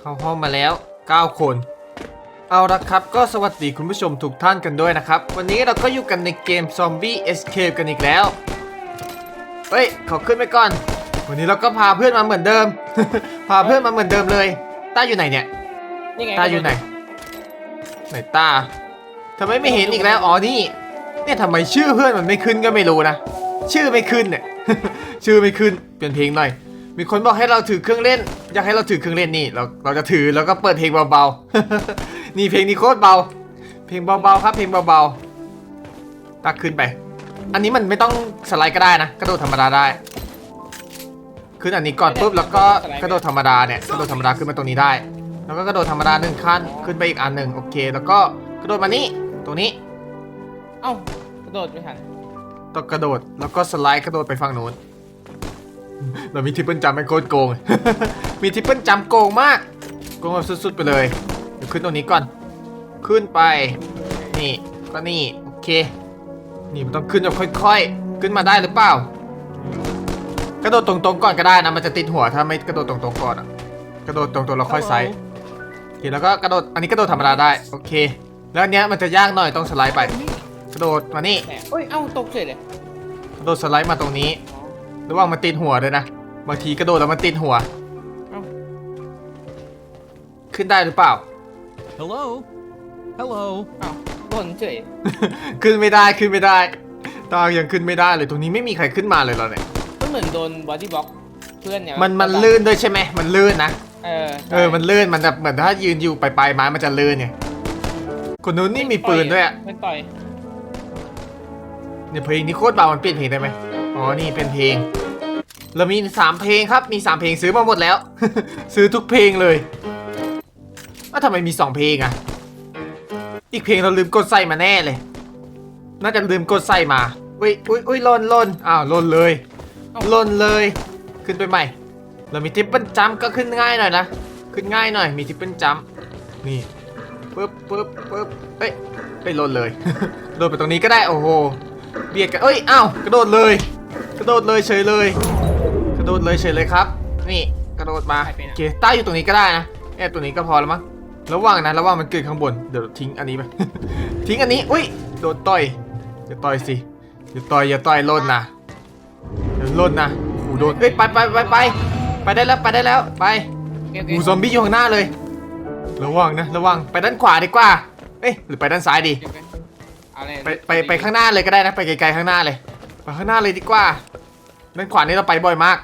เข้าห้องมาแล้ว 9 คน เอาละครับก็สวัสดีคุณผู้ชมทุกท่านกันด้วยนะครับ วันนี้เราก็อยู่กันในเกม Zombie Escape กันอีกแล้ว เฮ้ยขอขึ้นไปก่อน วันนี้เราก็พาเพื่อนมาเหมือนเดิม พาเพื่อนมาเหมือนเดิมเลยต้าอยู่ไหนเนี่ยนี่ไงต้าอยู่ไหน ไหนต้าทำไมไม่เห็นอีกแล้วอ๋อนี่เนี่ยทำไมชื่อเพื่อนมันไม่ขึ้นก็ไม่รู้นะชื่อไม่ขึ้นเนี่ยชื่อไม่ขึ้นเปลี่ยนเพลงหน่อย มีคนบอกให้เราถือเครื่องเล่น อยากให้เราถือเครื่องเล่นนี่เราเราจะถือแล้วก็เปิดเพลงเบาๆ นี่เพลงนี้โคตรเบา เพลงเบาๆครับ เพลงเบาๆตักขึ้นไป อันนี้มันไม่ต้องสไลด์ก็ได้นะกระโดดธรรมดาได้ ขึ้นอันนี้ก่อนปุ๊บแล้วก็กระโดดธรรมดาเนี่ยกระโดดธรรมดาขึ้นมาตรงนี้ได้ แล้วก็กระโดดธรรมดาหนึ่งขั้นขึ้นไปอีกอันหนึ่งโอเค แล้วก็กระโดดมานี่ตรงนี้ เอ้ากระโดดไม่ทันต้องกระโดดแล้วก็สไลด์กระโดดไปฝั่งนู้น เรามีทริปเปิลจัมป์เป็นโคตรโกง มีทริปเปิลจัมป์โกงมาก โกงแบบสุดๆไปเลยเดี๋ยวขึ้นตรงนี้ก่อน ขึ้นไป นี่ก็นี่โอเค นี่มันต้องขึ้นแบบค่อยๆ ขึ้นมาได้หรือเปล่า กระโดดตรงๆก่อนก็ได้นะมันจะติดหัวถ้าไม่กระโดดตรงๆก่อนอะกระโดดตรงๆแล้วค่อยไซส์โอเคแล้วก็กระโดดอันนี้กระโดดธรรมดาได้โอเค แล้วอันเนี้ยมันจะยากหน่อยต้องสไลด์ไป กระโดดมานี่แต่เอ้ย เอ้า ตกเฉยเลย กระโดดสไลด์มาตรงนี้ ระวังมันติดหัวด้วยนะ บางทีกระโดดแล้วมันติดหัวเอ้าขึ้นได้หรือเปล่า Hello? Hello? เอ้าโดนเฉยขึ้นไม่ได้ขึ้นไม่ได้ตายังขึ้นไม่ได้เลยตรงนี้ไม่มีใครขึ้นมาเลยเหรอเนี่ยก็เหมือนโดนบอดี้บล็อกเพื่อนเนี่ยมันมันลื่นด้วยใช่ไหมมันลื่นนะเออเออมันลื่นมันแบบเหมือนถ้ายืนอยู่ปลายๆไม้มันจะลื่นไงคนนู้นนี่มีปืนด้วยอะมันต่อยเนี่ยเพลงนี้โคตรเบามันเปลี่ยนเพลงได้ไหม อ๋อ นี่เป็นเพลง เรามีสามเพลงครับ มีสามเพลงซื้อมาหมดแล้ว ซื้อทุกเพลงเลยว่าทำไมมีสองเพลงอะอีกเพลงเราลืมกดใส่มาแน่เลย น่าจะลืมกดใส่มาอุ้ยอุ้ยอุ้ยล่นล่นอ้าวล่นเลยล่นเลย ขึ้นไปใหม่ เรามีทิปเปิลจัมก็ขึ้นง่ายหน่อยนะ ขึ้นง่ายหน่อย มีทิปเปิลจัมนี่ปึ๊บปึ๊บปึ๊บเอ้ยไปล่นเลย โดดไปตรงนี้ก็ได้ โอ้โห เบียดกัน เอ้ย อ้าว กระโดดเลย กระโดดเลยเฉยเลย กระโดดเลยเฉยเลยครับ นี่กระโดดมาโอเคใต้อยู่ตรงนี้ก็ได้นะแอบตัวนี้ก็พอแล้วมั้งระวังนะระวังมันเกิดข้างบนเดี๋ยวทิ้งอันนี้ไปทิ้งอันนี้อุ้ยโดนต่อยอย่าต่อยสิอย่าต่อยอย่าต่อยล่นนะเดี๋ยวล่นนะโอ้โหโดนเอ้ยไปไปไปไปไปได้แล้วไปได้แล้วไปโอเคโอเคงูซอมบี้อยู่ข้างหน้าเลย ระวังนะระวังไปด้านขวาดีกว่าเอ้ยหรือไปด้านซ้ายดีโอเคเอาเลยไปไปไปข้างหน้าเลยก็ได้นะไปไกลๆข้างหน้าเลย ไปข้างหน้าเลยดีกว่า ด้านขวานี่เราไปบ่อยมาก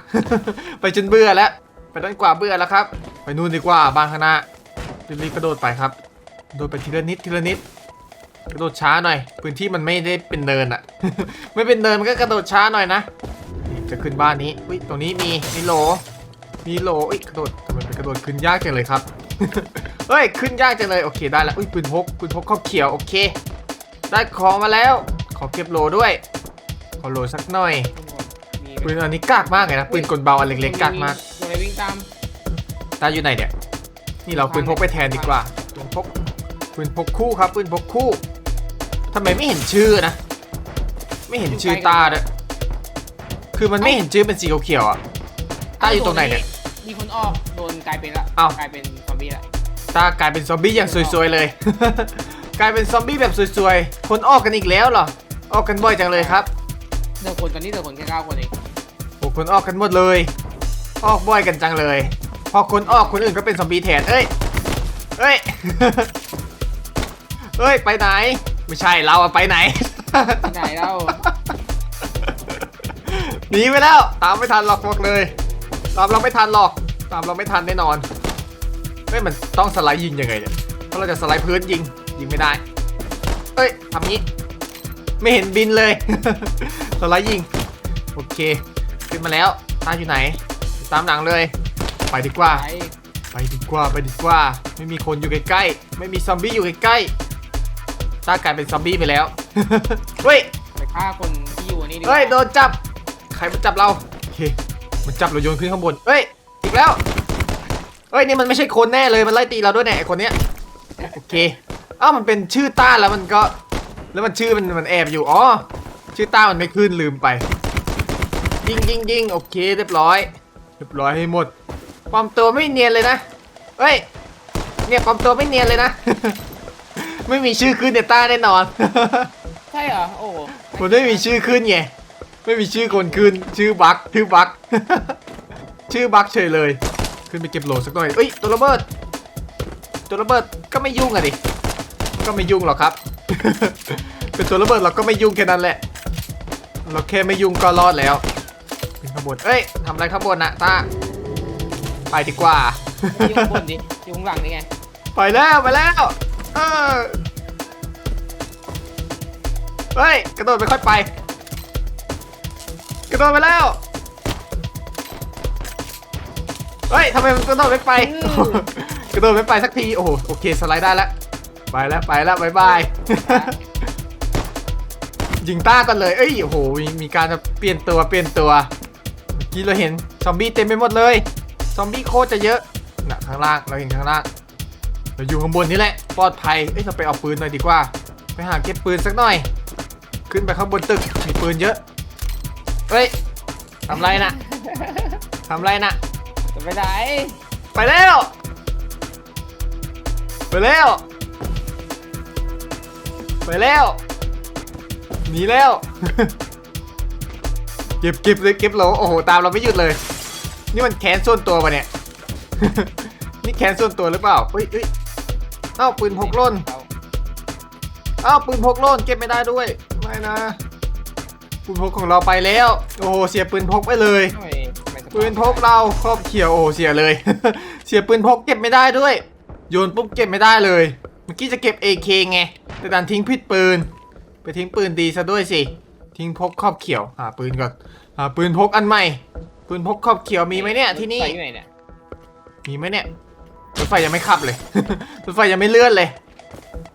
ไปจนเบื่อแล้ว ไปด้านขวาเบื่อแล้วครับ ไปนู่นดีกว่าบ้านข้างหน้า รีบๆกระโดดไปครับ โดดไปทีละนิดทีละนิด กระโดดช้าหน่อย พื้นที่มันไม่ได้เป็นเนินอะ ไม่เป็นเนินมันก็กระโดดช้าหน่อยนะ จะขึ้นบ้านนี้ อุ้ยตรงนี้มีมีโหล มีโหลอุ้ยกระโดดทำไมเป็นกระโดดขึ้นยากจังเลยครับ เฮ้ยขึ้นยากจังเลยโอเคได้แล้วอุ้ยปืนพกปืนพกข้าวเขียวโอเค ได้ของมาแล้ว ขอเก็บโลด้วย ขอโลสักหน่อย มีปืนอันนี้กากมากเลยนะ ปืนกลเบาอันเล็กๆกากมากโดนอะไรวิ่งตามตาอยู่ไหนเนี่ย นี่เราปืนพกไปแทนดีกว่า ปืนพก ปืนพกคู่ครับ ปืนพกคู่ทำไมไม่เห็นชื่อนะ ไม่เห็นชื่อตาเลยคือมันไม่เห็นชื่อเป็นสีเขียวๆอะตาอยู่ตรงไหนเนี่ย มีคนออกโดนกลายเป็นละอ้าวกลายเป็นซอมบี้ละตากลายเป็นซอมบี้อย่างสวยๆเลย กลายเป็นซอมบี้แบบสวยๆ คนออกกันอีกแล้วเหรอ ออกกันบ่อยจังเลยครับ เจอคนตอนนี้เจอคนแค่เก้าคนเองโอ้คนออกกันหมดเลย ออกบ่อยกันจังเลย พอคนออกคนอื่นก็เป็นซอมบี้แทนเอ้ยเอ้ยเอ้ยไปไหน ไม่ใช่เราอะไปไหนที่ไหนเล่าหนีไปแล้วตามไม่ทันหรอกบอกเลยตามเราไม่ทันหรอก ตามเราไม่ทันแน่นอนเฮ้ยมันต้องสไลด์ยิงยังไงเนี่ยเพราะเราจะสไลด์พื้นยิงยิงไม่ได้เอ้ยทำงี้ ไม่เห็นบินเลย สไลด์ยิง โอเค ขึ้นมาแล้วตาอยู่ไหน ตามหลังเลย ไปดีกว่าไปไปดีกว่า ไปดีกว่า ไม่มีคนอยู่ใกล้ๆ ไม่มีซอมบี้อยู่ใกล้ๆตากลายเป็นซอมบี้ไปแล้ว เฮ้ย ไปฆ่าคนที่อยู่อันนี้ดีกว่าเฮ้ย โดนจับ ใครมาจับเรา โอเค มันจับเราโยนขึ้นข้างบน เฮ้ย อีกแล้ว เฮ้ย นี่มันไม่ใช่คนแน่เลย มันไล่ตีเราด้วยแน่ไอ้คนเนี้ย โอเคเอ้ามันเป็นชื่อต้าแล้วมันก็ แล้วมันชื่อมันมันแอบอยู่ อ๋อ ชื่อต้ามันไม่ขึ้นลืมไป ยิงยิงยิงโอเคเรียบร้อย เรียบร้อยให้หมดความตัวไม่เนียนเลยนะเฮ้ยเนี่ยปลอมตัวไม่เนียนเลยนะ ไม่มีชื่อขึ้นเนต้าแน่นอน ใช่เหรอโอ้โหมันไม่มีชื่อขึ้นไงไม่มีชื่อคนขึ้นชื่อบักชื่อบักชื่อบักเฉยเลย ขึ้นไปเก็บโหลสักหน่อยเอ้ยตัวระเบิดตัวระเบิดก็ไม่ยุ่งอะดิก็ไม่ยุ่งหรอกครับ เป็นตัวระเบิดเราก็ไม่ยุ่งแค่นั้นแหละ เราแค่ไม่ยุ่งก็รอดแล้วเป็นขบวนเอ้ยทำอะไรขบวนนะตาไปดีกว่า อยู่ข้างบนดิอยู่ข้างหลังนี่ไงไปแล้วไปแล้ว เออเฮ้ยกระโดดไม่ค่อยไป กระโดดไปแล้ว เฮ้ยทำไมมันกระโดดไม่ไป กระโดดไม่ไปสักที โอ้โหโอเคสไลด์ได้แล้ว ไปแล้วไปแล้วบายบาย ยิงต้ากันเลย เอ้ยโอ้โหมีมีการจะเปลี่ยนตัวเปลี่ยนตัวเมื่อกี้เราเห็นซอมบี้เต็มไปหมดเลย ซอมบี้โคตรจะเยอะน่ะข้างล่างเราเห็นข้างล่างเราอยู่ข้างบนนี่แหละปลอดภัยเอ้ยเราไปเอาปืนหน่อยดีกว่า ไปหาเก็บปืนสักหน่อย ขึ้นไปข้างบนตึกมีปืนเยอะเฮ้ยทำไรน่ะทำไรน่ะจะไปไหนไปแล้วไปแล้วไปแล้ว หนีแล้ว เก็บเก็บเลยเก็บโหลโอ้โหตามเราไม่หยุดเลย นี่มันแค้นส่วนตัวปะเนี่ย นี่แค้นส่วนตัวหรือเปล่าเฮ้ยเฮ้ยเอ้าปืนพกล่นเอาอ้าปืนพกล่นเก็บไม่ได้ด้วยไม่นะปืนพกของเราไปแล้ว โอ้โหเสียปืนพกไปเลย ปืนพกเราครอบเขียวโอ้เสียเลย เสียปืนพกเก็บไม่ได้ด้วย โยนปุ๊บเก็บไม่ได้เลย เมื่อกี้จะเก็บ AK ไงแต่ดันทิ้งผิดปืน ไปทิ้งปืนดีซะด้วยสิ ทิ้งพกครอบเขียว หาปืนก่อน หาปืนพกอันใหม่ ปืนพกครอบเขียวมีไหมเนี่ยที่นี่ ใส่อยู่ไหนเนี่ยมีไหมเนี่ย รถไฟยังไม่ขับเลย รถไฟยังไม่เลื่อนเลย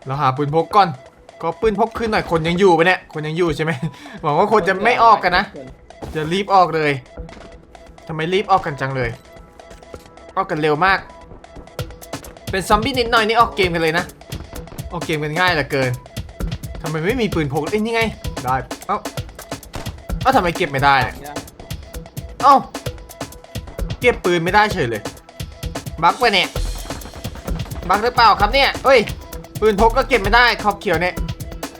เราหาปืนพกก่อน ก็ปืนพกขึ้นหน่อย คนยังอยู่ปะเนี่ย คนยังอยู่ใช่ไหม หวังว่าคนจะไม่ออกกันนะ จะรีบออกเลยทำไมรีบออกกันจังเลย ออกกันเร็วมาก เป็นซอมบี้นิดหน่อยนี่ออกเกมกันเลยนะ ออกเกมกันง่ายเหลือเกิน ทำไมไม่มีปืนพกเอ้ยนี่ไง ได้ เอ้า เอ้าทำไมเก็บไม่ได้เนี่ยเอ้า เก็บปืนไม่ได้เฉยเลย บั๊กไปเนี่ย บั๊กหรือเปล่าครับเนี่ยเฮ้ย ปืนพกก็เก็บไม่ได้ ขอบเขียวเนี่ย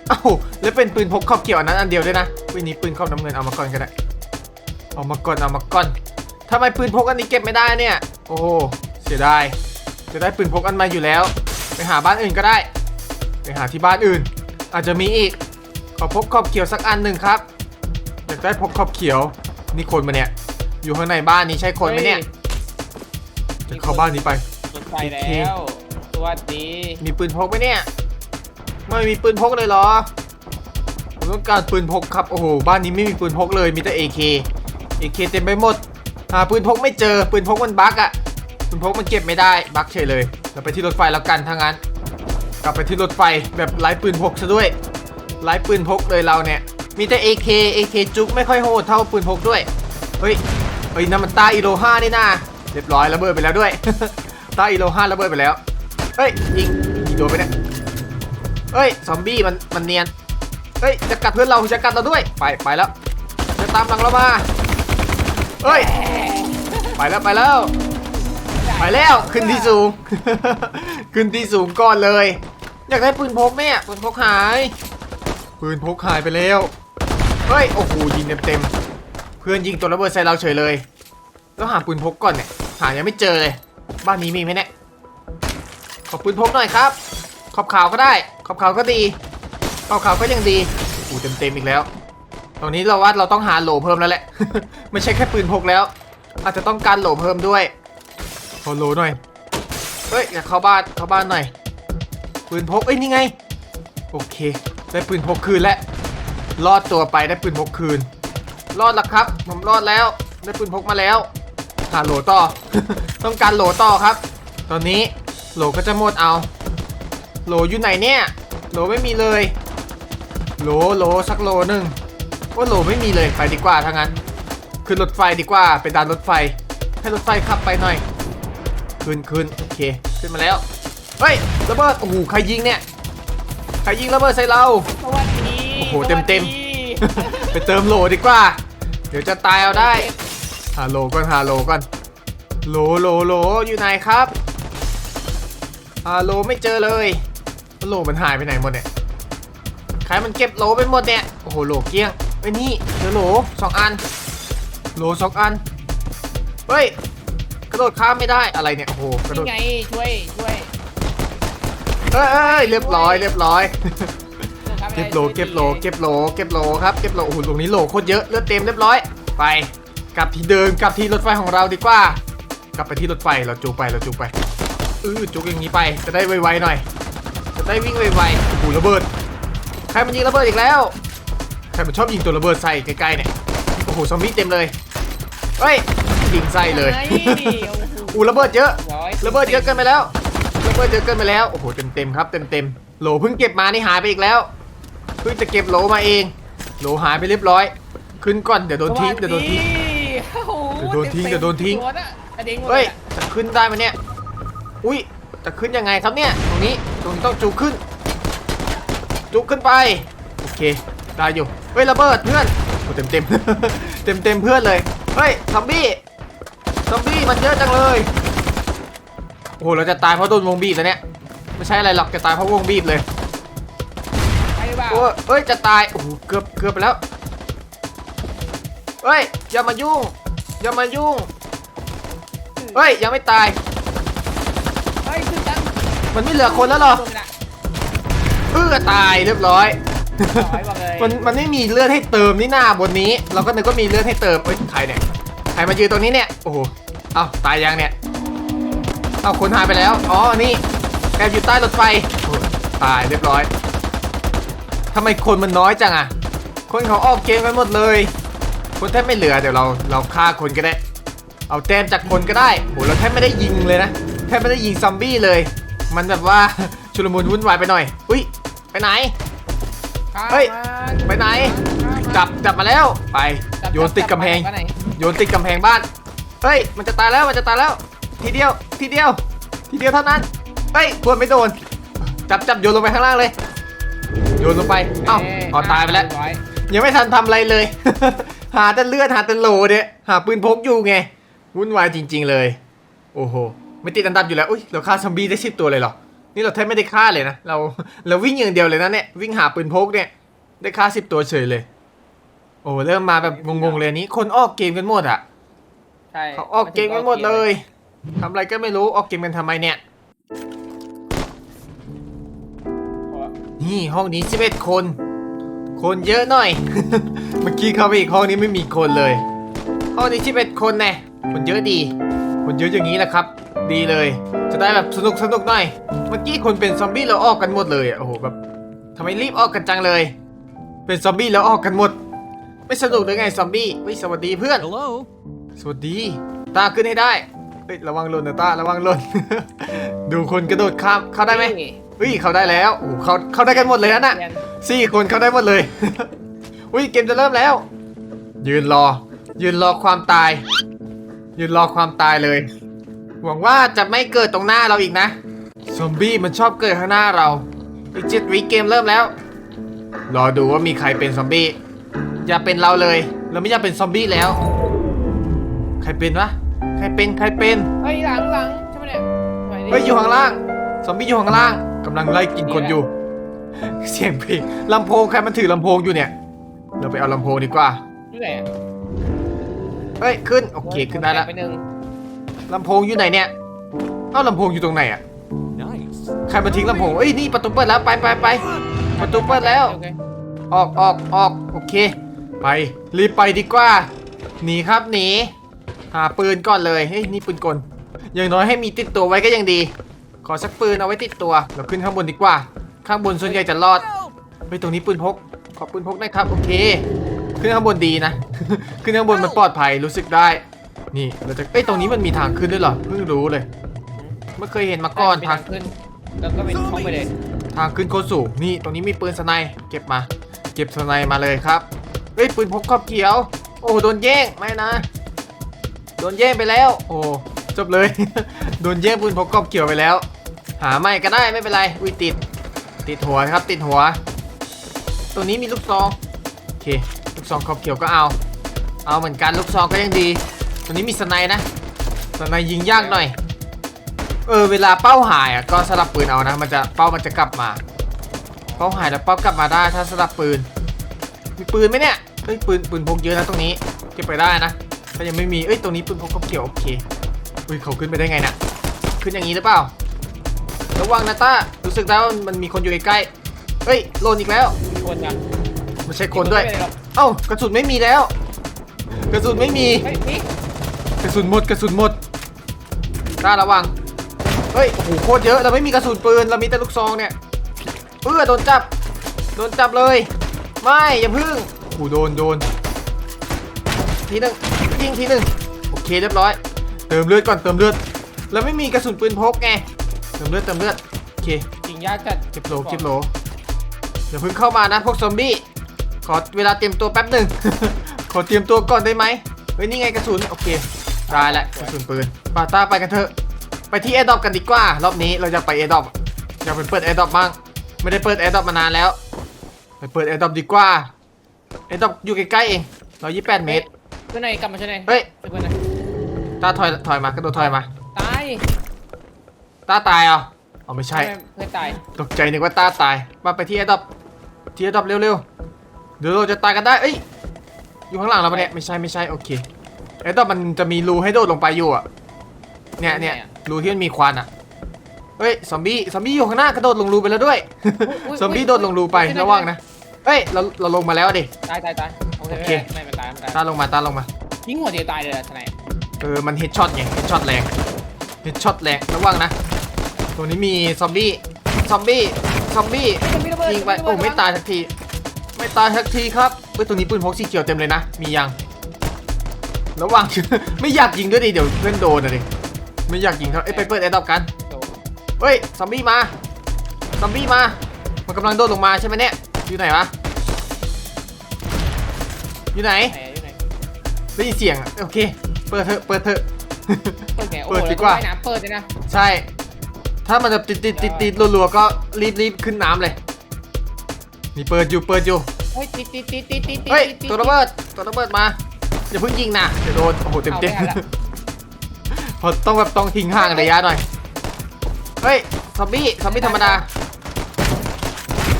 เอ้า แล้วเป็นปืนพกขอบเขียวอันนั้นอันเดียวด้วยนะวันนี้ปืนขอบน้ำเงินเอามาก่อนก็ได้ เอามาก่อนเอามาก่อนทำไมปืนพกอันนี้เก็บไม่ได้เนี่ย โอ้โห เสียดาย จะได้ปืนพกอันใหม่อยู่แล้ว ไปหาบ้านอื่นก็ได้ ไปหาที่บ้านอื่น อาจจะมีอีก ขอพกขอบเขียวสักอันหนึ่งครับ อยากได้พกขอบเขียว นี่คนมาเนี่ย อยู่ข้างในบ้านนี้ใช่คนไหมเนี่ยจะเข้าบ้านนี้ไป รถไฟแล้ว สวัสดี มีปืนพกไหมเนี่ย ไม่มีปืนพกเลยเหรอ ผมต้องการปืนพกครับ โอ้โห บ้านนี้ไม่มีปืนพกเลย มีแต่ AK AK เต็มไปหมด หาปืนพกไม่เจอ ปืนพกมันบั๊กอะปืนพกมันเก็บไม่ได้ บั๊กเฉยเลย เราไปที่รถไฟแล้วกันถ้างั้น กลับไปที่รถไฟแบบไร้ปืนพกซะด้วยไร้ปืนพกเลยเราเนี่ย มีแต่ AK AK จุกไม่ค่อยโหดเท่าปืนพกด้วย เฮ้ย เฮ้ยนั่นมันตาอีโลห้านี่นาเรียบร้อยระเบิดไปแล้วด้วยตาอีโลห้าระเบิดไปแล้ว เฮ้ยยิงยิงโดนไปเนี่ย เฮ้ยซอมบี้มันมันเนียน เฮ้ยจะกัดเพื่อนเราจะกัดเราด้วย ไปไปแล้ว จะตามหลังเรามา เฮ้ย ไปแล้วไปแล้วไปแล้วขึ้นที่สูง ขึ้นที่สูงก่อนเลย อยากได้ปืนพกเนี่ยปืนพกหาย ปืนพกหายไปแล้ว เฮ้ย โอ้โห ยิงเต็มเต็มๆเพื่อนยิงตัวระเบิดใส่เราเฉยเลย แล้วหาปืนพกก่อนเนี่ย หายังไม่เจอเลย บ้านนี้มีไหมเนี่ย ขอปืนพกหน่อยครับ ขอบขาวก็ได้ ขอบขาวก็ดี ขอบขาวก็ยังดีอู้เต็มเต็มๆอีกแล้ว ตอนนี้เราว่าเราต้องหาโหลเพิ่มแล้วแหละ ไม่ใช่แค่ปืนพกแล้ว อาจจะต้องการโหลเพิ่มด้วย ขอโหลหน่อย เฮ้ยอยากเข้าบ้าน เข้าบ้านหน่อย ปืนพกเอ้ยนี่ไง โอเค ได้ปืนพกคืนแล้วรอดตัวไปได้ปืนพกคืน รอดล้วครับ ผมรอดแล้วได้ปืนพกมาแล้วหาโหลต่อ ต้องการโหลต่อครับ ตอนนี้โหลก็จะหมดเอา โหลอยู่ไหนเนี่ย โหลไม่มีเลย โหลโหลสักโหลหนึ่งว่าโหลไม่มีเลยไปดีกว่าถ้างั้น ขึ้นรถไฟดีกว่าไปดันรถไฟ ให้รถไฟขับไปหน่อย ขึ้นขึ้นโอเค ขึ้นมาแล้ว เฮ้ยระเบิดโอ้โหใครยิงเนี่ยใครยิงระเบิดใส่เรา สวัสดีโอ้โหเต็มเต็มสวัสดีไปเติมโหลดีกว่า เดี๋ยวจะตายเอาได้หาโหลก่อนหาโหลก่อนโหลโหลโหลอยู่ไหนครับฮัลโหลไม่เจอเลยฮัลโหลมันหายไปไหนหมดเนี่ยใครมันเก็บโหลไปหมดเนี่ยโอ้โหโหลเกลี้ยงไอ้ยนี่เจอโหลสองอันโหลสองอันเฮ้ยกระโดดข้ามไม่ได้อะไรเนี่ยโอ้โหกระโดนี่ดไงช่วยช่วย เอ้ยเอ้ยเรียบร้อยเรียบร้อยทำอะไรเก็บโหลเก็บโหลเก็บโหลเก็บโหลครับเก็บโหลโอ้โหตรงนี้โหลโคตรเยอะเลือดเต็มเรียบร้อย ไปกลับที่เดิมกลับที่รถไฟของเราดีกว่า กลับไปที่รถไฟเราจูงไปเราจูงไปเออจูงอย่างนี้ไปจะได้ไวๆหน่อย จะได้วิ่งไวๆโอ้โหระเบิดใครมันยิงระเบิดอีกแล้วใครมันชอบยิงตัวระเบิดใส่ใกล้ๆเนี่ยโอ้โหซอมบี้เต็มเลยเฮ้ยยิงใส่เลยไงโอ้โหอู้ระเบิดเยอะ ร้อยระเบิดเยอะเกินไปแล้วระ เบิดเยอะเกินไปแล้ว โอ้โห เต็มๆครับเต็มๆโหลเพิ่งเก็บมานี่หายไปอีกแล้ว เพิ่งจะเก็บโหลมาเอง โหลหายไปเรียบร้อย ขึ้นก่อนเดี๋ยวโดนทิ้งเดี๋ยวโดนทิ้งโอ้โหเดี๋ยวโดนทิ้งเดี๋ยวโดนทิ้งตัวะกระเด้งหมดเฮ้ยอะจะขึ้นได้ไหมเนี่ย อุ้ย จะขึ้นยังไงครับเนี่ย ตรงนี้ ตรงนี้ต้องจูงขึ้น จูงขึ้นไป โอเค ได้อยู่ เฮ้ยระเบิดเพื่อนโอ้เต็มเต็มเต็มเต็มๆเพื่อนเลย เฮ้ย ซอมบี้ ซอมบี้มันเยอะจังเลย โอ้โหเราจะตายเพราะโดนวงบีบแล้วเนี่ยไม่ใช่อะไรหรอกจะตายเพราะวงบีบเลยไปหรือเปล่าโอ้ยเอ้ยจะตายโอ้โหเกือบเกือบไปแล้วเฮ้ยอย่ามายุ่งอย่ามายุ่งเฮ้ยยังไม่ตาย เฮ้ยขึ้นจังมันไม่เหลือคนแล้วเหรอ ตัวมันอะเพื่อตายเรียบร้อย ร้อยบอกเลยมันมันไม่มีเลือดให้เติมนี่หน้าบนนี้ เราก็นึกว่ามีเลือดให้เติมเอ้ยใครเนี่ยใครมายืนตรงนี้เนี่ยโอ้โหเอาตายยังเนี่ย เอาคนหายไปแล้ว อ๋อ นี่แอบอยู่ใต้รถไฟโอ้ยตายเรียบร้อยทำไมคนมันน้อยจังอะคนเขาออกเกมไปหมดเลย คนแทบไม่เหลือ เดี๋ยวเราเราฆ่าคนก็ได้ เอาแต้มจากคนก็ได้โหเราแทบไม่ได้ยิงเลยนะ แทบไม่ได้ยิงซอมบี้เลย มันแบบว่าชุลมุนวุ่นวายไปหน่อย อุ้ย ไปไหนข้ามเฮ้ยมาไปไหนข้ามมาจับจับมาแล้ว ไปจับโยนติดกำแพงจับไปไหนโยนติดกำแพงบ้าน เฮ้ย มันจะตายแล้ว มันจะตายแล้ว ทีเดียว ทีเดียว ทีเดียวเท่านั้นเฮ้ยควรไม่โดน จับจับโยนลงไปข้างล่างเลย โยนลงไป เอ้าอ๋อตายไปแล้วร้อยยังไม่ทันทำอะไรเลย หาแต่เลือดหาแต่โหลเนี่ย หาปืนพกอยู่ไง วุ่นวายจริง ๆ เลย โอ้โห ไม่ติดอันดับอยู่แล้ว อุ้ย เราฆ่าซอมบี้ได้สิบตัวเลยเหรอ นี่เราแทบไม่ได้ฆ่าเลยนะ เรา เราวิ่งอย่างเดียวเลยนะเนี่ย วิ่งหาปืนพกเนี่ย ได้ฆ่าสิบตัวเฉยเลย โอ้เริ่มมาแบบงงๆเลยอันนี้ คนออกเกมกันหมดอะใช่เขาออกเกมกันหมดเลย ทำอะไรก็ไม่รู้ออกเกมกันทำไมเนี่ย นี่ห้องนี้11คน คนเยอะหน่อย เมื่อกี้เข้าไปอีกห้องนี้ไม่มีคนเลย ห้องนี้11คนแน่คนเยอะดี คนเยอะอย่างนี้แหละครับ ดีเลย จะได้แบบสนุกสนุกหน่อย เมื่อกี้คนเป็นซอมบี้แล้วออกกันหมดเลยอะโอ้โหแบบทำไมรีบออกกันจังเลย เป็นซอมบี้แล้วออกกันหมด ไม่สนุกหรือไงซอมบี้เฮ้ยสวัสดีเพื่อน Hello? สวัสดี ตาขึ้นให้ได้ เฮ้ยระวังหล่นนะตาระวังหล่น ดูคนกระโดดข้ามเข้าได้ไหมนี่เฮ้ยเข้าได้แล้วโอ้โหเขาเข้าได้กันหมดเลยนะน่ะเรียนสี่คนเข้าได้หมดเลยอุ้ยเกมจะเริ่มแล้ว ยืนรอ ยืนรอความตาย ยืนรอความตายเลย หวังว่าจะไม่เกิดตรงหน้าเราอีกนะ ซอมบี้มันชอบเกิดข้างหน้าเราอีกเจ็ดวิเกมเริ่มแล้ว รอดูว่ามีใครเป็นซอมบี้อย่าเป็นเราเลย เราไม่อยากเป็นซอมบี้แล้ว ใครเป็นวะใครเป็นใครเป็นเฮ้ยหลังหลังใช่ไหมเนี่ยไหนดิเฮ้ยอยู่ข้างล่างซอมบี้อยู่ข้างล่างกำลังไล่กินคนอยู่ เสียงเพลงลำโพงใครมันถือลำโพงอยู่เนี่ย เราไปเอาลำโพงดีกว่าอยู่ไหนอะเฮ้ยขึ้นโอเคขึ้นได้แล้วไปหนึ่งลำโพงอยู่ไหนเนี่ยเอ้าลำโพงอยู่ตรงไหนอะ Nice. ใครมาทิ้งลำโพงเอ้ยนี่ประตูเปิดแล้วไปไปไปประตูเปิดแล้ว โอเคออกออกออกโอเค ไปรีบไปดีกว่าหนีครับหนี หาปืนก่อนเลยเฮ้ยนี่ปืนกลอย่างน้อยให้มีติดตัวไว้ก็ยังดี ขอสักปืนเอาไว้ติดตัวเราขึ้นข้างบนดีกว่า ข้างบนส่วนใหญ่จะรอดเฮ้ยตรงนี้ปืนพก ขอปืนพกหนะครับโอเค ขึ้นข้างบนดีนะ ขึ้นข้างบนมันปลอดภัยรู้สึกได้ นี่เราจะเอ้ยตรงนี้มันมีทางขึ้นด้วยเหรอเพิ่งรู้เลยไม่เคยเห็นมาก่อนเป็ทางขึ้น แล้วก็เป็นห้องไปเลยทางขึ้นโคตรสูงนี่ตรงนี้มีปืนสไนป์เก็บมา เก็บสไนป์มาเลยครับเฮ้ยปืนพกครอบเขียว โอ้โดนแย่งไม่นะ โดนแย่งไปแล้ว โอ้จบเลย โดนแย่งปืนพกครอบเขียวไปแล้ว หาไม่ก็ได้ไม่เป็นไรอุ้ยติด ติดหัวครับติดหัว ตรงนี้มีลูกซองโอเคลูกซองขอบเขียวก็เอา เอาเหมือนกันลูกซองก็ยังดี ตรงนี้มีสไนป์นะสไนป์ยิงยากหน่อยเออเวลาเป้าหายอะก็สลับปืนเอานะ มันจะเป้ามันจะกลับมา เป้าหายแล้วเป้ากลับมาได้ถ้าสลับปืน มีปืนไหมเนี่ยเอ้ยปืนปืนพกเยอะนะตรงนี้เก็บไปได้นะ ถ้ายังไม่มี เอ้ย ตรงนี้ปืนพกก็เกี่ยว โอเค อุ้ย เขาขึ้นไปได้ไงน่ะขึ้นอย่างนี้หรือเปล่า ระวังนะต้า รู้สึกได้ว่ามันมีคนอยู่ใกล้ๆเอ้ย โลนอีกแล้วมีคนอะไม่ใช่คนด้วยไม่ได้หรอกเอ้ากระสุนไม่มีแล้ว กระสุนไม่มี เฮ้ยนี่กระสุนหมด กระสุนหมดต้าระวัง เฮ้ย โอ้โห โคตรเยอะ เราไม่มีกระสุนปืน เรามีแต่ลูกซองเนี่ย เออโดนจับ โดนจับเลย ไม่ อย่าพึ่งโอ้โหโดน โดน ทีหนึ่ง ยิงทีหนึ่งโอเคเรียบร้อย เติมเลือดก่อนเติมเลือดเราไม่มีกระสุนปืนพกไง เติมเลือดเติมเลือด โอเคจริงยากจัดเก็บโหลเก็บโหลอย่าเพิ่งเข้ามานะพวกซอมบี้ ขอเวลาเตรียมตัวแป๊บหนึ่ง ขอเตรียมตัวก่อนได้ไหมเฮ้ยนี่ไงกระสุน โอเคได้แล้วกระสุนปืนปาต้าไปกันเถอะ ไปที่แอร์ดรอปกันดีกว่า รอบนี้เราจะไปแอร์ดรอปอยากไปเปิดแอร์ดรอปบ้าง ไม่ได้เปิดแอร์ดรอปมานานแล้ว ไปเปิดแอร์ดรอปดีกว่าแอร์ดรอปอยู่ใกล้ๆเองร้อยยี่สิบแปดเมตร ช่วยหน่อยกลับมาช่วยหน่อยเฮ้ย ช่วยเพื่อนหน่อยตาถอยถอยมากระโดดถอยมา ตายตาตายเหรออ๋อไม่ใช่เพื่อนตายตกใจนึกว่าตาตาย มาไปที่แอร์ดรอปที่แอร์ดรอปเร็วๆ เดี๋ยวเราจะตายกันได้ เอ้ย อยู่ข้างหลังเราปะเนี่ย ไม่ใช่ไม่ใช่โอเคแอร์ดรอปมันจะมีรูให้โดดลงไปอยู่อะ เนี่ยเนี่ยรูที่มันมีควันอะ เฮ้ย ซอมบี้ ซอมบี้อยู่ข้างหน้า กระโดดลงรูไปแล้วด้วยซอมบี้โดดลงรูไประวังนะ เฮ้ยเราเราลงมาแล้วดิ ตายตายตายโอโอเคเค ไม่ไม่ตายไม่ตายตาลงมาตาลงมา ยิงหัวเดียวตายเลยอะทนายเออมันเฮดช็อตไงเฮดช็อตแรงเฮดช็อตแรงระวังนะตัวนี้มีซอมบี้ซอมบี้ซอมบี้ยิงไปโอ้ไม่ตายสักที ไม่ตายสักทีครับเฮ้ยตัวนี้ปืนพกสีเขียวเต็มเลยนะ มียังระวัง ไม่อยากยิงด้วยดิเดี๋ยวเพื่อนโดนอะดิไม่อยากยิงเขาเอ้ยไปเปิดแอร์ดรอปกันเฮ้ยซอมบี้มาซอมบี้มา มันกำลังโดดลงมาใช่ไหมเนี่ย อยู่ไหนวะ อยู่ไหนไหนอยู่ไหนได้ยินเสียงอะโอเค เปิดเถอะ เปิดเถอะ เปิดไงโอ้เปิโหดแล้วดีกว่าน้ำเปิดเลยนะ ใช่ ถ้ามันจะติดติดติดติดรัวๆก็รีบรีบขึ้นน้ำเลยนี่เปิดอยู่ เปิดอยู่ เฮ้ยติดติดติดติดติดติดเฮ้ยติดตัวระเบิด ตัวระเบิดมา อย่าเพิ่งยิงนะเดี๋ยวโดน โอ้โห เต็มเต็มเอาไม่ทันละ พอต้องแบบต้องทิ้งห่างระยะหน่อย เฮ้ย ซอมบี้ ซอมบี้ธรรมดา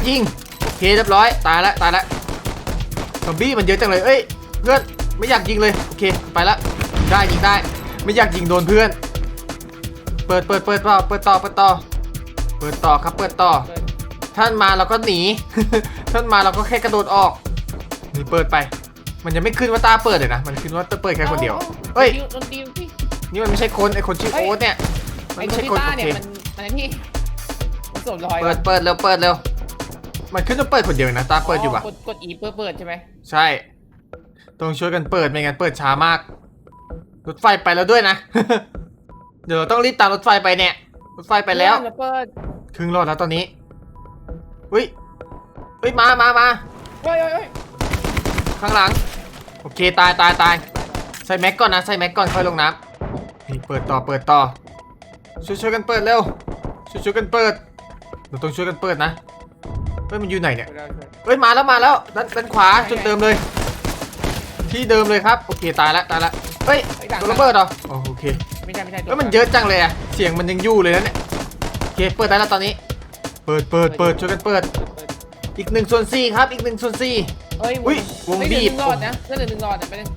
ยิงโอ เคเรียบร้อยตายละตายละซอมบี้มันเยอะจังเลยเอ้ยเพื่อนไม่อยากยิงเลยโอเคไปละได้ยิงได้ ไม่อยากยิงโดนเพื่อน เปิดเปิดเปิดต่อเปิดต่อเปิดต่อเปิดต่อครับเปิดต่อ ท่านมาเราก็หนี ท่านมาเราก็แค่กระโดดออกนี่เปิดไป มันยังไม่ขึ้นว่าตาเปิดเลยนะมันขึ้นว่าตาเปิดแค่คนเดียวเฮ้ยดนตรีดนตรีนี่มันไม่ใช่คนไอคนชื่อเฮ้ยโอ๊ตเนี่ยมันไอ้ไม่คนใช่ที่คนต้าโอเนี่เคยมันมันไอ้นี่มันสวมรอยเปิดเปิดเร็วเปิดเร็ว มันขึ้นว่าเปิดคนเดียวนะตาเปิดอยู่ปะกดกดอีเปิดเปิดใช่ไหมใช่ ต้องช่วยกันเปิดไม่งั้นเปิดช้ามาก รถไฟไปแล้วด้วยนะ เดี๋ยวเราต้องรีบตามรถไฟไปเนี่ย รถไฟไปแล้ว เปิดเปิดครึ่งรอดแล้วตอนนี้เฮ้ยเฮ้ยมามามาเฮ้ยเฮ้ยเฮ้ยข้างหลัง โอเคตายตายตายใส่แม็กก่อนนะใส่แม็กก่อนค่อยลงน้ำนี่เปิดต่อเปิดต่อช่วยช่วยกันเปิดเร็วช่วยช่วยกันเปิด เราต้องช่วยกันเปิดนะ เฮ้ยมันอยู่ไหนเนี่ยเดี๋ยวเดี๋ยวเฮ้ยมาแล้วมาแล้วด้านด้านขวาจุดเดิมเลย ที่เดิมเลยครับโอเคตายแล้วตายแล้วเฮ้ยตัวระเบิดเหรออ๋อโอเคไม่ใช่ไม่ใช่ตัวเฮ้ยมันเยอะจังเลยอะเสียงมันยังอยู่เลยนะเนี่ยโอเคเปิดได้แล้วตอนนี้ เปิดเปิดเปิดช่วยกันเปิดเปิดอีกหนึ่งส่วนสี่ครับอีกหนึ่งส่วนสี่เฮ้ยอุ๊ยวงเฮ้ยบีบเหลือหนึ่งหลอดนะเหลือหนึ่งหลอดนะไปเลย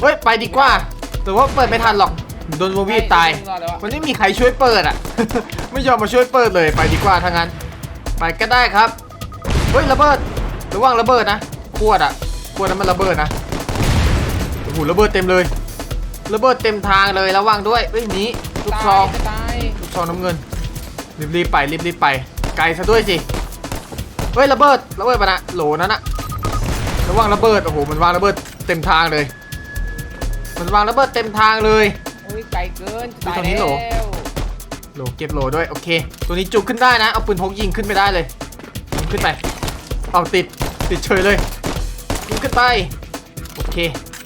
เฮ้ยไปดีกว่าแต่ว่าเปิดไม่ทันหรอกโดนวงบีบตายเหลือหนึ่งหลอดแล้วอะมันไม่มีใครช่วยเปิดอะ ไม่ยอมมาช่วยเปิดเลยไปดีกว่าถ้างั้น ไปก็ได้ครับ เฮ้ยระเบิดระวังระเบิดนะ ขวดอะขวดนั้นมันระเบิดนะ โอ้โหระเบิดเต็มเลย ระเบิดเต็มทางเลยระวังด้วยเฮ้ยหนี้ลูกซองตายตายลูกซองน้ำเงิน รีบๆไปรีบๆไป ไกลซะด้วยสิ เฮ้ยระเบิดระเบิดปะนะโหลนั้นอะระวังระเบิดโอ้โหมันวางระเบิดเต็มทางเลย มันวางระเบิดเต็มทางเลยโอ้ยไกลเกินมีตายตรงนี้แล้เหรอว โหลเก็บโหลด้วยโอเค ตัวนี้จุกขึ้นได้นะ เอาปืนพกยิงขึ้นไปได้เลยยิงขึ้นไป เอาติดติดเฉยเลยยิงขึ้นไปโอเค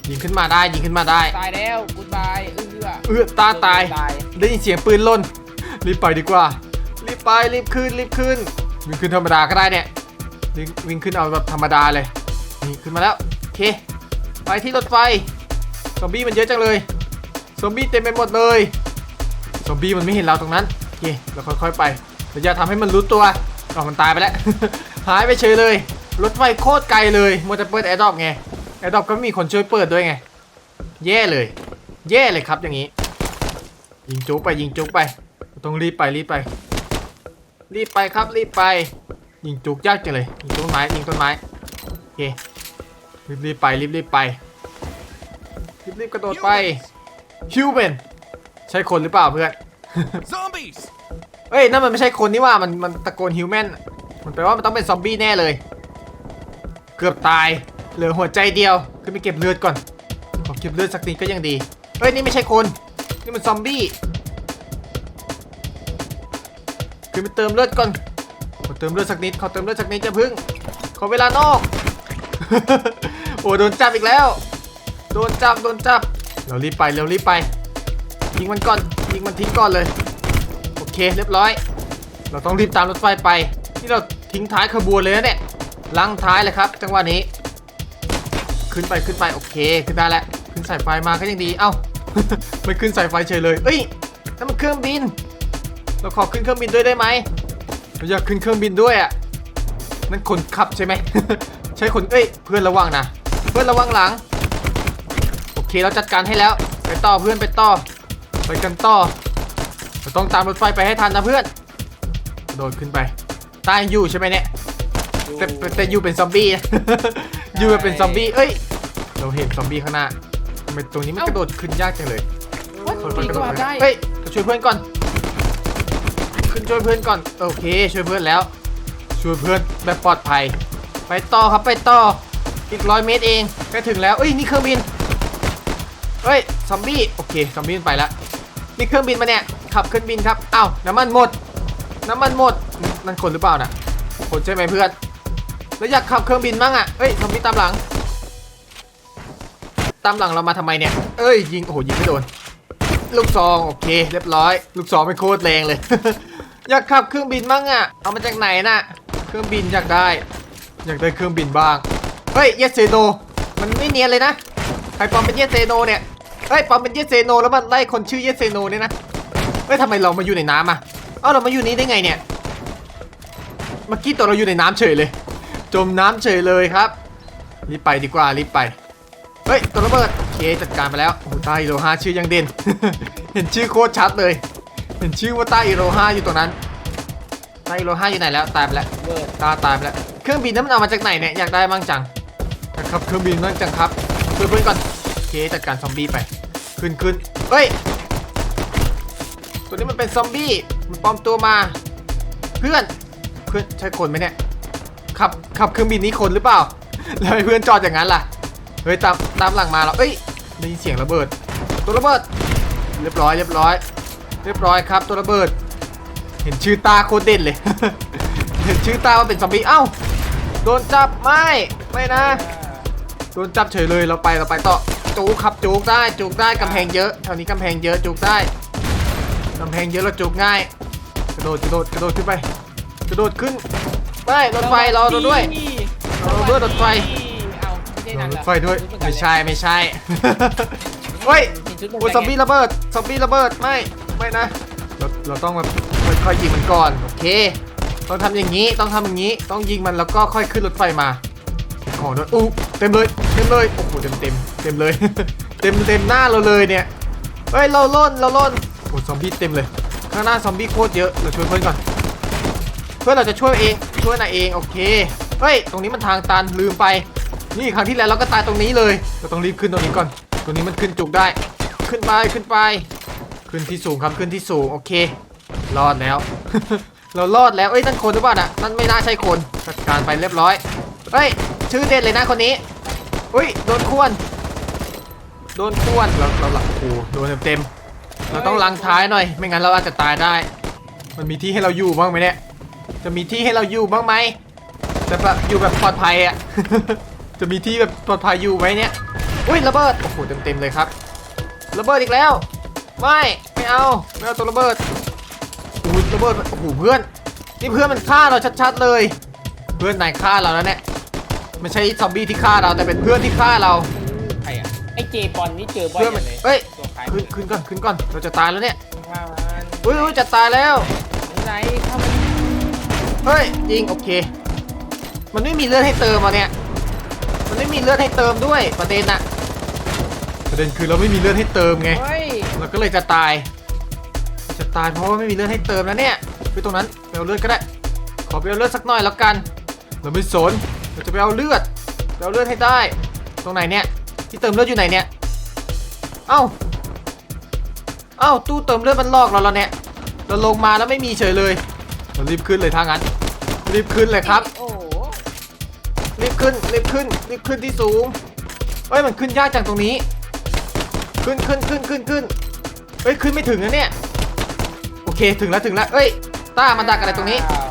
ยิงขึ้นมาได้ยิงขึ้นมาได้ตายแล้วกูดบายเอื้อเออตาตายตายได้ยินเสียงปืนล่นรีบไปดีกว่า รีบไปรีบขึ้นรีบขึ้นวิ่งขึ้นธรรมดาก็ได้เนี่ยวิ่งวิ่งขึ้นเอาแบบธรรมดาเลยนี่ขึ้นมาแล้วโอเค ไปที่รถไฟซอมบี้มันเยอะจังเลยซอมบี้เต็มไปหมดเลย ซอมบี้มันไม่เห็นเราตรงนั้นโอเคเราค่อยๆไปเราอย่าทำให้มันรู้ตัวอ๋อมันตายไปแล้ว หายไปเฉยเลย รถไฟโคตรไกลเลยมัวแต่เปิดแอร์ดรอปไงแอร์ดรอปก็มีคนช่วยเปิดด้วยไง แย่เลย แย่เลยครับอย่างนี้ ยิงจุกไปยิงจุกไป ต้องรีบไปรีบไป รีบไปครับรีบไป ยิงจุกยากจังเลย ยิงต้นไม้ยิงต้นไม้โอเครีบรีบไปรีบรีบไปรีบรีบกระโดดไปฮิวเมน ใช่คนหรือเปล่าเพื่อน Zombies! เอ้ยนั่นมันไม่ใช่คนนี่ว่ามันมันตะโกนฮิวแมนมันแปลว่ามันต้องเป็นซอมบี้แน่เลย เกือบตายเหลือหัวใจเดียวขึ้นไปเก็บเลือดก่อนขอเก็บเลือดสักนิดก็ยังดีเอ้ยนี่ไม่ใช่คนนี่มันซอมบี้ขึ้นไปเติมเลือดก่อนขอเติมเลือดสักนิดขอเติมเลือดสักนิดจะพึ่งขอเวลานอก โอ้โดนจับอีกแล้ว โดนจับโดนจับเรารีบไปเร็วรีบไป ยิงมันก่อนยิงมันทิ้งก่อนเลย โอเคเรียบร้อย เราต้องรีบตามรถไฟไป ที่เราทิ้งท้ายขบวนเลยนะเนี่ยลังท้ายเลยครับ จังหวะนี้ ขึ้นไปขึ้นไปโอเคขึ้นได้แล้วขึ้นสายไฟมาก็ยังดีเอ้าไม่ขึ้นสายไฟเฉยเลยเอ้ยนั่นมันเครื่องบิน เราขอขึ้นเครื่องบินด้วยได้ไหมเราอยากขึ้นเครื่องบินด้วยอะนั่นคนขับใช่ไหมใช่คนเอ้ยเพื่อนระวังนะเพื่อนระวังหลัง โอเคเราจัดการให้แล้ว ไปต่อเพื่อนไปต่อ ไปกันต่อเราต้องตามรถไฟไปให้ทันนะเพื่อนกระโดดขึ้นไป ตายอยู่ใช่ไหมเนี่ย แต่แต่แต่อยู่เป็นซอมบี้นะ อยู่แบบเป็นซอมบี้ เอ้ย เราเห็นซอมบี้ข้างหน้าทำไมตรงนี้มันกระโดดขึ้นยากจังเลยว่าค่ปีอยๆกระก็โดดมาไปได้ เฮ้ยเราช่วยเพื่อนก่อน ขึ้นช่วยเพื่อนก่อน โอเค ช่วยเพื่อนแล้ว ช่วยเพื่อนแบบปลอดภัย ไปต่อครับไปต่อ อีกร้อยเมตรเองใกล้ถึงแล้ว เอ้ยนี่เครื่องบินเฮ้ยซอมบี้ โอเคซอมบี้มันไปแล้ว นี่เครื่องบินมาเนี่ย ขับเครื่องบินครับอ้าวน้ำมันหมด น้ำมันหมด นั่นคนหรือเปล่าน่ะ คนใช่ไหมเพื่อน แล้วอยากขับเครื่องบินบ้างอะเอ้ยซอมบี้ตามหลัง ตามหลังเรามาทำไมเนี่ย เอ้ยยิง โอ้โหยิงไม่โดน ลูกซองโอเค เรียบร้อย ลูกซองไม่โคตรแรงเลย อยากขับเครื่องบินบ้างอะ เอามาจากไหนน่ะ เครื่องบินอยากได้ อยากได้เครื่องบินบ้าง เฮ้ย เยสเซโนมันไม่เนียนเลยนะ ใครปลอมเป็นเยสเซโนเนี่ย เฮ้ปอมเป็นเยสเซโนแล้วมันไล่คนชื่อเยสเซโนเนี่ยนะเฮ้ยทำไมเรามาอยู่ในน้ำอะเอ้าเรามาอยู่นี้ได้ไงเนี่ยเมื่อกี้ตัวเราอยู่ในน้ำเฉยเลย จมน้ำเฉยเลยครับรีบไปดีกว่ารีบไปเฮ้ยตัวระเบิดโอเคจัดการไปแล้วโอ้ใต้อีโรฮาชื่อยังเด่น เห็นชื่อโคตรชัดเลย เห็นชื่อว่าใต้อีโรฮาอยู่ตรงนั้นใต้อีโรฮาอยู่ไหนแล้วตายไปแล้วตาตายไปแล้ว เครื่องบินนั้นมันเอามาจากไหนเนี่ยอยากได้บ้างจังนะครับเครื่องบินบ้างจังครับเพื่อนก่อน จัดการซอมบี้ไป ขึ้นขึ้นเฮ้ย ตัวนี้มันเป็นซอมบี้ มันปลอมตัวมา เพื่อน เพื่อนใช่คนไหมเนี่ย ขับ ขับเครื่องบินนี้คนหรือเปล่า แล้วเพื่อนจอดอย่างนั้นล่ะ เฮ้ยตามตามหลังมาแล้วเอ้ย ได้ยินเสียงระเบิด ตัวระเบิด เรียบร้อย เรียบร้อย เรียบร้อยครับ ตัวระเบิด เห็นชื่อตาโคตรเด่นเลย เห็นชื่อตาว่าเป็นซอมบี้ เอ้า โดนจับ ไม่ ไม่นะโดนจับเฉยเลย เราไป เราไปต่อ จูกครับจูกได้จูกได้กำแพงเยอะแถวนี้กำแพงเยอะจูกได้กำแพงเยอะเราจูกง่าย กระโดดกระโดดกระโดดขึ้นไป กระโดดขึ้นไม่รถไฟรอเราด้วยเราด้วยรถไฟ เอาไม่ใช่รหนัองรเหรถไฟด้วยชุเหอนกัไม่นใช่ไม่ใช่ เฮ้ย มีชุดเหมือนโอ้ยกันซอมบี้ระเบิดซอมบี้ระเบิดไม่ไม่นะเราเราต้องแบบค่อยๆยิงมันก่อนโอเค ต้องทำอย่างนี้ต้องทำอย่างนี้ ต้องยิงมันแล้วก็ค่อยขึ้นรถไฟมาเก็บของด้วยอู้ เต็มเลยเต็มเลยโอ้โหเต็มเต็มเต็มเลย เต็มเต็มหน้าเราเลยเนี่ยเฮ้ยเราล่นเราล่นโอ้ซอมบี้เต็มเลย ข้างหน้าซอมบี้โคตรเยอะเราช่วยเพื่อนก่อนเพื่อนเราจะช่วยเองช่วยนายเองโอเคเฮ้ยตรงนี้มันทางตันลืมไป นี่ครั้งที่แล้วเราก็ตายตรงนี้เลยเราต้องรีบขึ้นตรงนี้ก่อน ตรงนี้มันขึ้นจุกได้ ขึ้นไปขึ้นไป ขึ้นที่สูงครับขึ้นที่สูงโอเค รอดแล้ว เรารอดแล้วเอ้ยนั่นคนหรือเปล่าน่ะนั่นไม่น่าใช่คนจัดการไปเรียบร้อยเฮ้ย ชื่อเด่นเลยนะคนนี้ อุ้ยโดนควนโดนควนเราเราหลังโอ้โหโดนเต็มๆเราต้องลังท้ายหน่อย ไม่งั้นเราอาจจะตายได้ มันมีที่ให้เราอยู่บ้างไหมเนี่ย จะมีที่ให้เราอยู่บ้างไหมจะแบบอยู่แบบปลอดภัยอะ จะมีที่แบบปลอดภัยอยู่ไหมเนี่ย อุ้ยระเบิด โอ้โหเต็มๆเลยครับ ระเบิดอีกแล้ว ไม่ไม่เอาไม่เอาตัวระเบิดโอ้ยระเบิด โอ้โหเพื่อน นี่เพื่อนมันฆ่าเราชัดๆเลย เพื่อนนายฆ่าเราแล้วเนี่ย ไม่ใช่ซอมบี้ที่ฆ่าเราแต่เป็นเพื่อนที่ฆ่าเรา ใครอะไอ้เจปอนนี่เจอบ่อยเพื่อนจัมันงเลยเอ้ย ตัวใครขึ้นขึ้นก่อนขึ้นก่อนเราจะตายแล้วเนี่ยฆ่ามันอุ้ยอุ้ยจะตายแล้ว ไหนเข้ามาเฮ้ยยิงโอเค มันไม่มีเลือดให้เติมอะเนี่ย มันไม่มีเลือดให้เติมด้วยประเด็นอะประเด็นคือเราไม่มีเลือดให้เติมไง เฮ้ยเราก็เลยจะตาย จะตายเพราะว่าไม่มีเลือดให้เติมแล้วเนี่ยไปตรงนั้นไปเอาเลือดก็ได้ ขอไปเอาเลือดสักหน่อยแล้วกัน เราไม่สน เราจะไปเอาเลือดไปเอาเลือดให้ได้ ตรงไหนเนี่ย ที่เติมเลือดอยู่ไหนเนี่ย เอ้า เอ้า ตู้เติมเลือดมันลอกเราแล้วเนี่ย เราลงมาแล้วไม่มีเฉยเลย เรารีบขึ้นเลยทางนั้น รีบขึ้นเลยครับ โอ้โหรีบขึ้น รีบขึ้น รีบขึ้นที่สูงเอ้ย มันขึ้นยากจังตรงนี้ ขึ้นขึ้นขึ้นขึ้นขึ้นเอ้ย ขึ้นไม่ถึงนะเนี่ย โอเค ถึงแล้วถึงแล้วเอ้ย ต้ามันดักอะไรตรงนี้อ้าว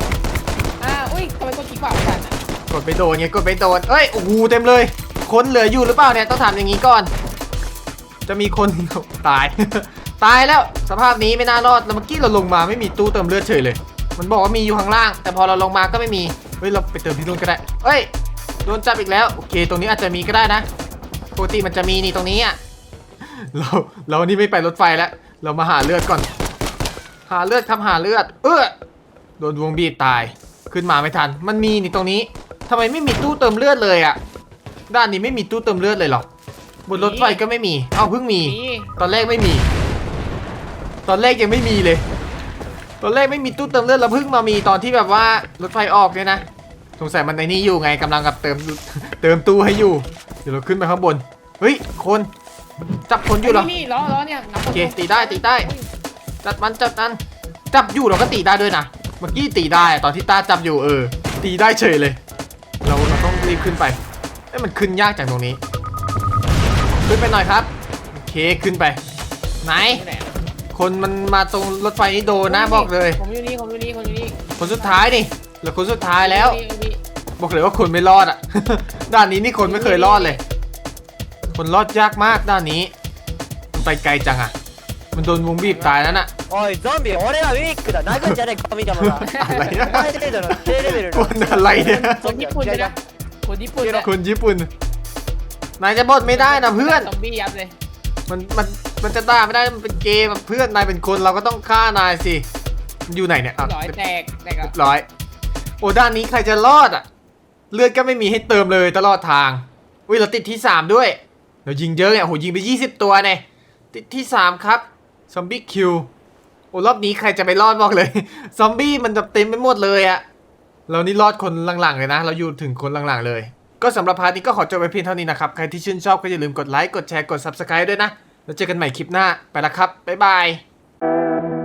อ้าวอุ้ยทำไมกดขี้ขวาไม่ทันอะก ดไปโดนไงกดไปโดนเอ้ยโอ้โหเต็มเลย คนเหลืออยู่หรือเปล่าเนี่ยต้องถามอย่างนี้ก่อน จะมีคน ตาย ตายแล้วสภาพนี้ไม่น่ารอดแล้วเมื่อกี้เราลงมาไม่มีตู้เติมเลือดเฉยเลย มันบอกว่ามีอยู่ข้างล่าง แต่พอเราลงมาก็ไม่มีเฮ้ยเราไปเติมที่นู่นก็ได้เอ้ยโดนจับอีกแล้วโอเค ตรงนี้อาจจะมีก็ได้นะปกติมันจะมีนี่ตรงนี้อะเราเรานี่ไม่ไปรถไฟแล้ว เรามาหาเลือดก่อน หาเลือดครับหาเลือด เออโดนวงบีบตายขึ้นมาไม่ทัน มันมีนี่ตรงนี้ ทำไมไม่มีตู้เติมเลือดเลยอะด้านนี้ไม่มีตู้เติมเลือดเลยเหรอบนรถไฟก็ไม่มี เอาเพิ่งมีนี่ตอนแรกไม่มี ตอนแรกยังไม่มีเลย ตอนแรกไม่มีตู้เติมเลือดแล้วเพิ่งมามีตอนที่แบบว่ารถไฟออกเนี่ยนะ สงสัยมันในนี้อยู่ไงกำลังกับเติมเติมตู้ให้อยู่ เดี๋ยวเราขึ้นไปข้างบน เฮ้ยคน จับคนอยู่เหรอ นี่ล้อล้อเนี่ยหนักโอเคตีได้ตีได้ จับมันจับมันจับอยู่เราก็ตีได้ด้วยนะ เมื่อกี้ตีได้ตอนที่ตาจับอยู่เออ ตีได้เฉยเลยเราเราต้องรีบขึ้นไปเอ้ยมันขึ้นยากจากตรงนี้ ขึ้นไปหน่อยครับ โอเคขึ้นไป ไหน นี่แหละ คนมันมาตรงรถไฟนี้โดนนะบอกเลย ผมอยู่นี่ผมอยู่นี่ผมอยู่นี่ คนสุดท้ายนี่เหลือคนสุดท้ายแล้ว อยู่นี่ บอกเลยว่าคนไม่รอดอ่ะ ด้านนี้นี่คนไม่เคยรอดเลย คนรอดยากมากด้านนี้ มันไปไกลจังอ่ะ มันโดนวงบีบตายแล้วน่ะ おいゾンビ俺はウィークだ殴んじゃねえ神様がอะไรนะ お前程度の低レベル ค の นอะไรเนี่ย คนญี่ปุ่นเลยนะ คนญี่ปุ่นเลยคนญี่ปุ่น นายจะบดไม่ได้นะเพื่อน ซอมบี้ยับเลย มันมันมันจะด่าไม่ได้ มันเป็นเกมอะเพื่อนนายเป็นคนเราก็ต้องฆ่านายสิมันอยู่ไหนเนี่ยอะร้อยแตกแตกเรีอะยบร้อย โอ้ด้านนี้ใครจะรอดอะ เลือดก็ไม่มีให้เติมเลยตลอดทาง อุ้ยเราติดที่3ด้วย เรายิงเยอะเนี่ยโอ้โหยิงไป20ตัวเนี่ยติดที่3ครับ ซอมบี้คิว โอ้รอบนี้ใครจะไปรอดบอกเลย ซอมบี้มันแบบเต็มไปหมดเลยอะ เรานี่รอดคนหลังๆเลยนะ เราอยู่ถึงคนหลังๆเลย ก็สำหรับพาร์ทนี้ก็ขอจบไปเพียงเท่านี้นะครับ ใครที่ชื่นชอบก็อย่าลืมกดไลค์ กดแชร์ กด subscribe ด้วยนะ แล้วเจอกันใหม่คลิปหน้า ไปละครับ บ๊ายบาย